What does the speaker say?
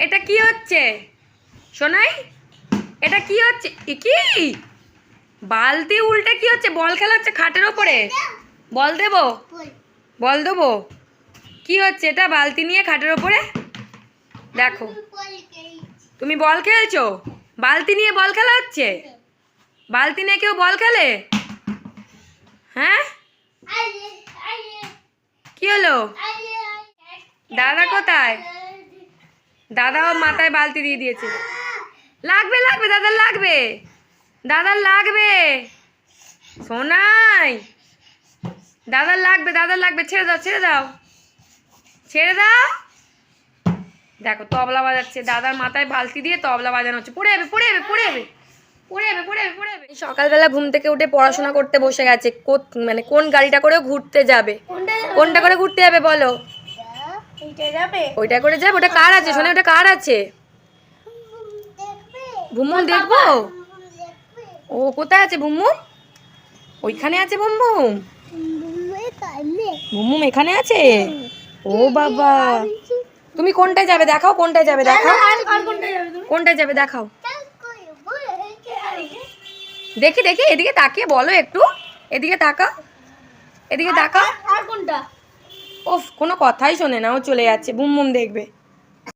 এটা কি হচ্ছে? শোনাই এটা কি হচ্ছে? কি? বালতি উল্টে কি হচ্ছে? বল খেলা হচ্ছে খাটের ওপরে। বল দেবো? বল দেবো? কি হচ্ছে এটা বালতি নিয়ে খাটের ওপরে? দেখো। তুমি বল খেলছো? বালতি নিয়ে বল খেলা হচ্ছে? বালতি নিয়ে কেউ বল খেলে? হ্যাঁ? কি হলো? দাদা কোথায়? দাদা ওর মাথায় বালতি দিয়ে দিয়েছে। লাগবে লাগবে দাদার লাগবে। দাদার লাগবে। সোনাই। দাদার লাগবে দাদার লাগবে। ছেড়ে দাও ছেড়ে দাও। ছেড়ে দাও। দেখো তবলা বাজাচ্ছে। দাদার মাথায় বালতি দিয়ে তবলা বাজানো হচ্ছে। পড়ে যাবে পড়ে যাবে পড়ে যাবে। সকালবেলা ঘুম থেকে উঠে পড়াশোনা করতে বসে গেছে। মানে কোন গাড়িটা করে ঘুরতে যাবে। কোনটা করে ঘুরতে যাবে বলো? ওইটা করে যাবে ওটা কার আছে? শোনে ওটা কার আছে? ভুমুম দেখব? ও কোথায় আছে ভুমুম ওইখানে আছে ভুমুম ভুমুম এখানে আছে? ও বাবা। তুমি কোনটায় যাবে? দেখাও কোনটায় যাবে দেখাও। কোনটায় যাবে দেখাও। দেখি দেখি এদিকে তাকিয়ে বলো একটু। এদিকে তাকাও। এদিকে তাকাও। আর কোনটা? ওফ কোনো কথাই শোনে না ও চলে যাচ্ছে বুম বুম দেখবে।